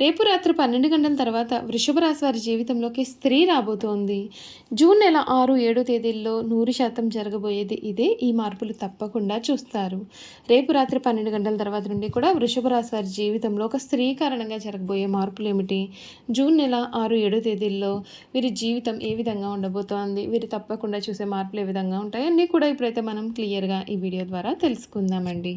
రేపు రాత్రి పన్నెండు గంటల తర్వాత వృషభ రాశి వారి జీవితంలోకి స్త్రీ రాబోతోంది. జూన్ నెల ఆరు ఏడు తేదీల్లో నూరు శాతం జరగబోయేది ఇదే. ఈ మార్పులు తప్పకుండా చూస్తారు. రేపు రాత్రి పన్నెండు గంటల తర్వాత నుండి కూడా వృషభ రాశి వారి జీవితంలో ఒక స్త్రీ కారణంగా జరగబోయే మార్పులు ఏమిటి జూన్ నెల ఆరు ఏడు తేదీల్లో వీరి జీవితం ఏ విధంగా ఉండబోతోంది? వీరు తప్పకుండా చూసే మార్పులు ఏ విధంగా ఉంటాయి? అన్నీ కూడా ఇప్పుడైతే మనం క్లియర్గా ఈ వీడియో ద్వారా తెలుసుకుందామండి.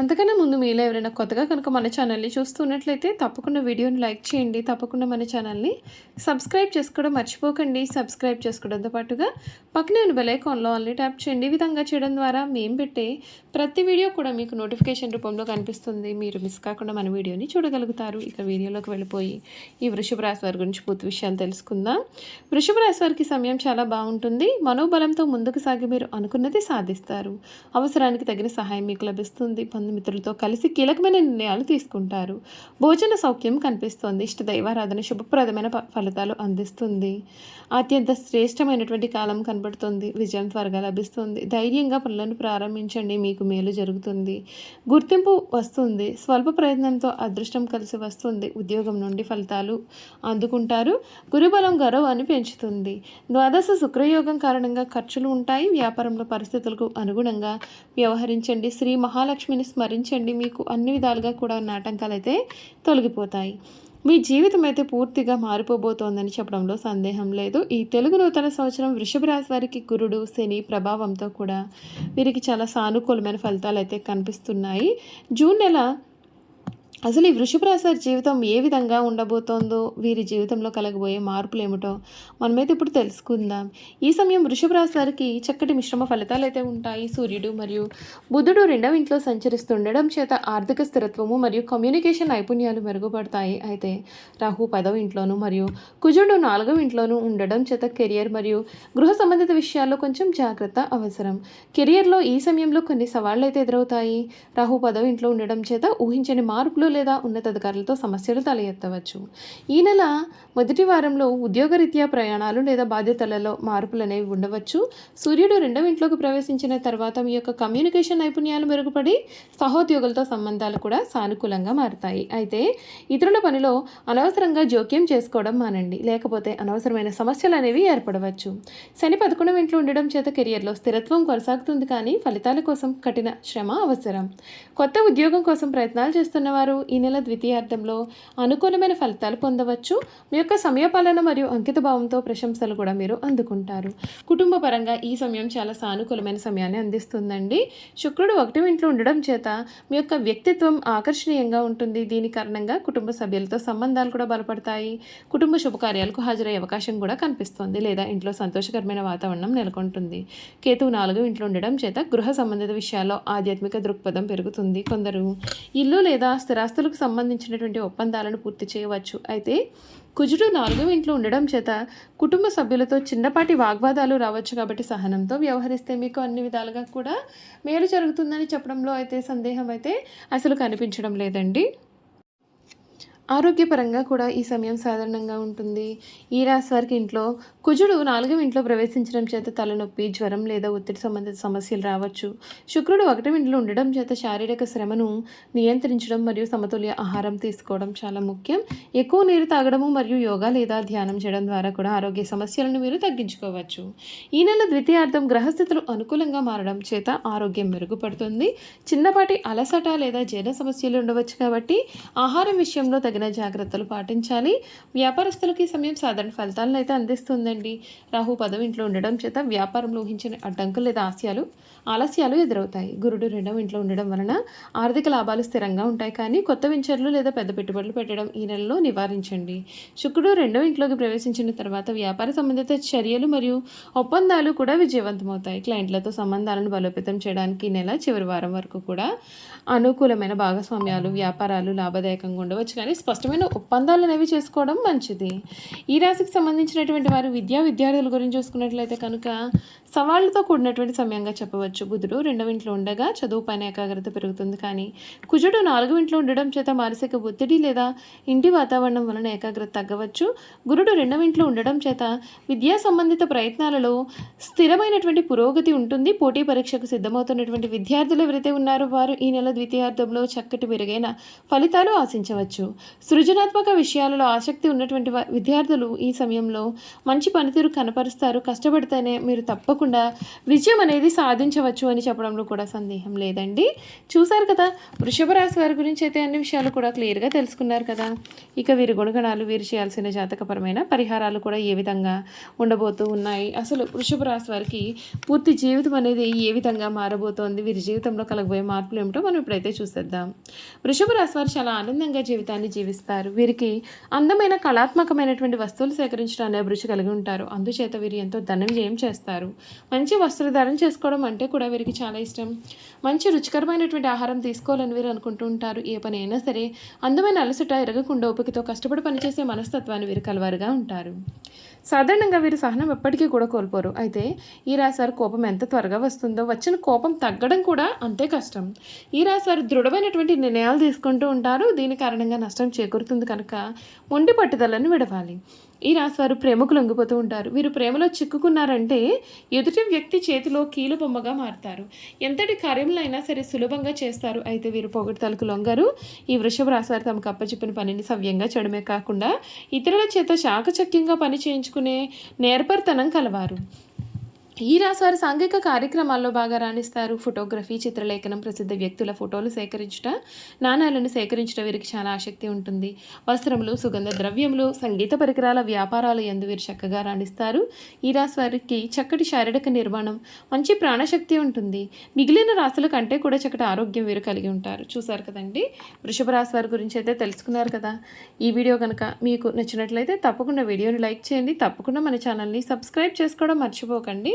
అంతకన్నా ముందు మీలో ఎవరైనా కొత్తగా కనుక మన ఛానల్ని చూస్తున్నట్లయితే తప్పకుండా వీడియోని లైక్ చేయండి తప్పకుండా మన ఛానల్ని సబ్స్క్రైబ్ చేసుకోవడం మర్చిపోకండి. సబ్స్క్రైబ్ చేసుకోవడంతో పాటుగా పక్కనే ఉన్న బెలైకాన్లో ఆన్లీ ట్యాప్ చేయండి. ఈ విధంగా చేయడం ద్వారా మేము పెట్టే ప్రతి వీడియో కూడా మీకు నోటిఫికేషన్ రూపంలో కనిపిస్తుంది. మీరు మిస్ కాకుండా మన వీడియోని చూడగలుగుతారు. ఇక వీడియోలోకి వెళ్ళిపోయి ఈ వృషభ రాశి వారి గురించి పూర్తి విషయాలు తెలుసుకుందాం. వృషభ రాశి వారికి సమయం చాలా బాగుంటుంది. మనోబలంతో ముందుకు సాగి మీరు అనుకున్నది సాధిస్తారు. అవసరానికి తగిన సహాయం మీకు లభిస్తుంది. బంధుమిత్రులతో కలిసి కీలకమైన నిర్ణయాలు తీసుకుంటారు. భోజన సౌఖ్యం కనిపిస్తోంది. ఇష్ట దైవారాధన శుభప్రదమైన ఫలితాలు అందిస్తుంది. అత్యంత శ్రేష్టమైనటువంటి కాలం కనబడుతుంది. విజయం త్వరగా లభిస్తుంది. ధైర్యంగా పనులను ప్రారంభించండి. మీకు మేలు జరుగుతుంది. గుర్తింపు వస్తుంది. స్వల్ప ప్రయత్నంతో అదృష్టం కలిసి వస్తుంది. ఉద్యోగం నుండి ఫలితాలు అందుకుంటారు. గురుబలం గౌరవాన్ని పెంచుతుంది. ద్వాదశ శుక్రయోగం కారణంగా ఖర్చులు ఉంటాయి. వ్యాపారంలో పరిస్థితులకు అనుగుణంగా వ్యవహరించండి. శ్రీ మహాలక్ష్మిని స్మరించండి. మీకు అన్ని విధాలుగా కూడా ఉన్న ఆటంకాలు అయితే తొలగిపోతాయి. మీ జీవితం అయితే పూర్తిగా మారిపోబోతోందని చెప్పడంలో సందేహం లేదు. ఈ తెలుగు నూతన సంవత్సరం వృషభ రాశి వారికి గురుడు శని ప్రభావంతో కూడా వీరికి చాలా సానుకూలమైన ఫలితాలు అయితే కనిపిస్తున్నాయి. జూన్ నెల అసలు ఈ వృషభ జీవితం ఏ విధంగా ఉండబోతోందో వీరి జీవితంలో కలగబోయే మార్పులు ఏమిటో మనమైతే ఇప్పుడు తెలుసుకుందాం. ఈ సమయం వృషభ వారికి చక్కటి మిశ్రమ ఫలితాలు అయితే ఉంటాయి. సూర్యుడు మరియు బుధుడు రెండవ ఇంట్లో సంచరిస్తుండడం చేత ఆర్థిక స్థిరత్వము మరియు కమ్యూనికేషన్ నైపుణ్యాలు మెరుగుపడతాయి. అయితే రాహు పదవ ఇంట్లోను మరియు కుజుడు నాలుగవ ఇంట్లోనూ ఉండడం చేత కెరియర్ మరియు గృహ సంబంధిత విషయాల్లో కొంచెం జాగ్రత్త అవసరం. కెరియర్లో ఈ సమయంలో కొన్ని సవాళ్ళు అయితే ఎదురవుతాయి. రాహు పదవ ఇంట్లో ఉండడం చేత ఊహించని మార్పులు లేదా ఉన్నతాధికారులతో సమస్యలు తల ఎత్తవచ్చు ఈ నెల మొదటి వారంలో ఉద్యోగరీత్యా ప్రయాణాలు లేదా బాధ్యతలలో మార్పులు అనేవి ఉండవచ్చు. సూర్యుడు రెండవ ఇంట్లోకి ప్రవేశించిన తర్వాత మీ యొక్క కమ్యూనికేషన్ నైపుణ్యాలు మెరుగుపడి సహోద్యోగులతో సంబంధాలు కూడా సానుకూలంగా మారుతాయి. అయితే ఇతరుల పనిలో అనవసరంగా జోక్యం చేసుకోవడం మానండి. లేకపోతే అనవసరమైన సమస్యలు అనేవి ఏర్పడవచ్చు. శని పదకొండవ ఇంట్లో ఉండడం చేత కెరియర్లో స్థిరత్వం కొనసాగుతుంది కానీ ఫలితాల కోసం కఠిన శ్రమ అవసరం. కొత్త ఉద్యోగం కోసం ప్రయత్నాలు చేస్తున్న వారు ఈ నెల ద్వితీయార్థంలో అనుకూలమైన ఫలితాలు పొందవచ్చు. మీ యొక్క సమయపాలన మరియు అంకిత భావంతో ప్రశంసలు కూడా మీరు అందుకుంటారు. కుటుంబ పరంగా ఈ సమయం చాలా సానుకూలమైన సమయాన్ని అందిస్తుందండి. శుక్రుడు ఒకటి ఇంట్లో ఉండడం చేత మీ యొక్క వ్యక్తిత్వం ఆకర్షణీయంగా ఉంటుంది. దీని కారణంగా కుటుంబ సభ్యులతో సంబంధాలు కూడా బలపడతాయి. కుటుంబ శుభకార్యాలకు హాజరయ్యే అవకాశం కూడా కనిపిస్తుంది. లేదా ఇంట్లో సంతోషకరమైన వాతావరణం నెలకొంటుంది. కేతువు నాలుగు ఇంట్లో ఉండడం చేత గృహ సంబంధిత విషయాల్లో ఆధ్యాత్మిక దృక్పథం పెరుగుతుంది. కొందరు ఇల్లు లేదా ఆస్తులకు సంబంధించినటువంటి ఒప్పందాలను పూర్తి చేయవచ్చు. అయితే కుజుడు నాలుగవ ఇంట్లో ఉండడం చేత కుటుంబ సభ్యులతో చిన్నపాటి వాగ్వాదాలు రావచ్చు కాబట్టి సహనంతో వ్యవహరిస్తే మీకు అన్ని విధాలుగా కూడా మేలు జరుగుతుందని చెప్పడంలో అయితే సందేహం అయితే అసలు కనిపించడం లేదండి. ఆరోగ్యపరంగా కూడా ఈ సమయం సాధారణంగా ఉంటుంది. ఈ రాశి వారికి ఇంట్లో కుజుడు నాలుగవ ఇంట్లో ప్రవేశించడం చేత తలనొప్పి జ్వరం లేదా ఒత్తిడి సంబంధిత సమస్యలు రావచ్చు. శుక్రుడు ఒకటవ ఇంట్లో ఉండడం చేత శారీరక శ్రమను నియంత్రించడం మరియు సమతుల్య ఆహారం తీసుకోవడం చాలా ముఖ్యం. ఎక్కువ నీరు తాగడము మరియు యోగా లేదా ధ్యానం చేయడం ద్వారా కూడా ఆరోగ్య సమస్యలను మీరు తగ్గించుకోవచ్చు. ఈ నెల ద్వితీయార్థం గ్రహస్థితులు అనుకూలంగా మారడం చేత ఆరోగ్యం మెరుగుపడుతుంది. చిన్నపాటి అలసట లేదా జీర్ణ సమస్యలు ఉండవచ్చు కాబట్టి ఆహారం విషయంలో తగిన జాగ్రత్తలు పాటించాలి. వ్యాపారస్తులకి ఈ సమయం సాధారణ ఫలితాలను అయితే అందిస్తుందండి. రాహు పదవి ఇంట్లో ఉండడం చేత వ్యాపారంలో ఊహించిన అడ్డంకులు లేదా ఆశయాలు ఆలస్యాలు ఎదురవుతాయి. గురుడు రెండవ ఇంట్లో ఉండడం వలన ఆర్థిక లాభాలు స్థిరంగా ఉంటాయి కానీ కొత్త వెంచర్లు లేదా పెద్ద పెట్టుబడులు పెట్టడం ఈ నెలలో నివారించండి. శుక్రుడు రెండవ ఇంట్లోకి ప్రవేశించిన తర్వాత వ్యాపార సంబంధిత చర్యలు మరియు ఒప్పందాలు కూడా విజయవంతమవుతాయి. క్లయింట్లతో సంబంధాలను బలోపేతం చేయడానికి ఈ నెల చివరి వారం వరకు కూడా అనుకూలమైన భాగస్వామ్యాలు వ్యాపారాలు లాభదాయకంగా ఉండవచ్చు కానీ స్పష్టమైన ఒప్పందాలు అనేవి చేసుకోవడం మంచిది. ఈ రాశికి సంబంధించినటువంటి వారు విద్యా విద్యార్థుల గురించి చూసుకున్నట్లయితే కనుక సవాళ్ళతో కూడినటువంటి సమయంగా చెప్పవచ్చు. బుధుడు రెండవ ఇంట్లో ఉండగా చదువు పైన ఏకాగ్రత పెరుగుతుంది. కానీ కుజుడు నాలుగవ ఇంట్లో ఉండడం చేత మానసిక ఒత్తిడి లేదా ఇంటి వాతావరణం వలన ఏకాగ్రత తగ్గవచ్చు. గురుడు రెండవ ఇంట్లో ఉండడం చేత విద్యా సంబంధిత ప్రయత్నాలలో స్థిరమైనటువంటి పురోగతి ఉంటుంది. పోటీ పరీక్షకు సిద్ధమవుతున్నటువంటి విద్యార్థులు ఎవరైతే ఉన్నారో వారు ఈ నెల ద్వితీయార్థంలో చక్కటి మెరుగైన ఫలితాలు ఆశించవచ్చు. సృజనాత్మక విషయాలలో ఆసక్తి ఉన్నటువంటి విద్యార్థులు ఈ సమయంలో మంచి పనితీరు కనపరుస్తారు. కష్టపడితేనే మీరు తప్పకుండా విజయం అనేది సాధించవచ్చు అని చెప్పడంలో కూడా సందేహం లేదండి. చూశారు కదా వృషభ రాశి వారి గురించి అయితే అన్ని విషయాలు కూడా క్లియర్గా తెలుసుకున్నారు కదా. ఇక వీరి గుణగణాలు వీరు చేయాల్సిన జాతకపరమైన పరిహారాలు కూడా ఏ విధంగా ఉండబోతూ ఉన్నాయి? అసలు వృషభ రాశి వారికి పూర్తి జీవితం అనేది ఏ విధంగా మారబోతోంది? వీరి జీవితంలో కలగబోయే మార్పులు ఏమిటో మనం ఇప్పుడైతే చూసేద్దాం. వృషభ రాశి వారు చాలా ఆనందంగా జీవితాన్ని జీవిస్తారు. వీరికి అందమైన కళాత్మకమైనటువంటి వస్తువులు సేకరించడం అనే అభిరుచి కలిగి ఉంటారు. అందుచేత వీరు ఎంతో ధనం వ్యయం చేస్తారు. మంచి వస్త్రధారణ చేసుకోవడం అంటే కూడా వీరికి చాలా ఇష్టం. మంచి రుచికరమైనటువంటి ఆహారం తీసుకోవాలని వీరు అనుకుంటూ ఉంటారు. ఏ పని అయినా సరే అందమైన అలసట ఎరగకుండా ఓపికతో కష్టపడి పనిచేసే మనస్తత్వాన్ని వీరు కలవారుగా ఉంటారు. సాధారణంగా వీరు సహనం ఎప్పటికీ కూడా కోల్పోరు. అయితే ఈ రాశివారి కోపం ఎంత త్వరగా వస్తుందో వచ్చిన కోపం తగ్గడం కూడా అంతే కష్టం. ఈ రాశివారు దృఢమైనటువంటి నిర్ణయాలు తీసుకుంటూ ఉంటారు. దీని కారణంగా నష్టం చేకూరుతుంది కనుక మొండి పట్టుదలను విడవాలి. ఈ రాశివారు ప్రేమకు లొంగిపోతూ ఉంటారు. వీరు ప్రేమలో చిక్కుకున్నారంటే ఎదుటి వ్యక్తి చేతిలో కీలు బొమ్మగా మారుతారు. ఎంతటి కార్యంలో అయినా సరే సులభంగా చేస్తారు. అయితే వీరు పొగడ్తలకు లొంగరు. ఈ వృషభ రాశివారు తమకు అప్పచెప్పిన పనిని సవ్యంగా చేయడమే కాకుండా ఇతరుల చేత చాకచక్యంగా పని చేయించుకునే నేర్పరితనం కలవారు. ఈ రాశివారు సాంఘిక కార్యక్రమాల్లో బాగా రాణిస్తారు. ఫోటోగ్రఫీ చిత్రలేఖనం ప్రసిద్ధ వ్యక్తుల ఫోటోలు సేకరించుట నాణాలను సేకరించడం వీరికి చాలా ఆసక్తి ఉంటుంది. వస్త్రములు సుగంధ ద్రవ్యములు సంగీత పరికరాల వ్యాపారాలు ఎందు వీరు చక్కగా రాణిస్తారు. ఈ రాశి వారికి చక్కటి శారీరక నిర్మాణం మంచి ప్రాణశక్తి ఉంటుంది. మిగిలిన రాశుల కంటే కూడా చక్కటి ఆరోగ్యం వీరు కలిగి ఉంటారు. చూసారు కదండి? వృషభ రాశి వారి గురించి అయితే తెలుసుకున్నారు కదా? ఈ వీడియో కనుక మీకు నచ్చినట్లయితే తప్పకుండా వీడియోని లైక్ చేయండి. తప్పకుండా మన ఛానల్ని సబ్స్క్రైబ్ చేసుకోవడం మర్చిపోకండి.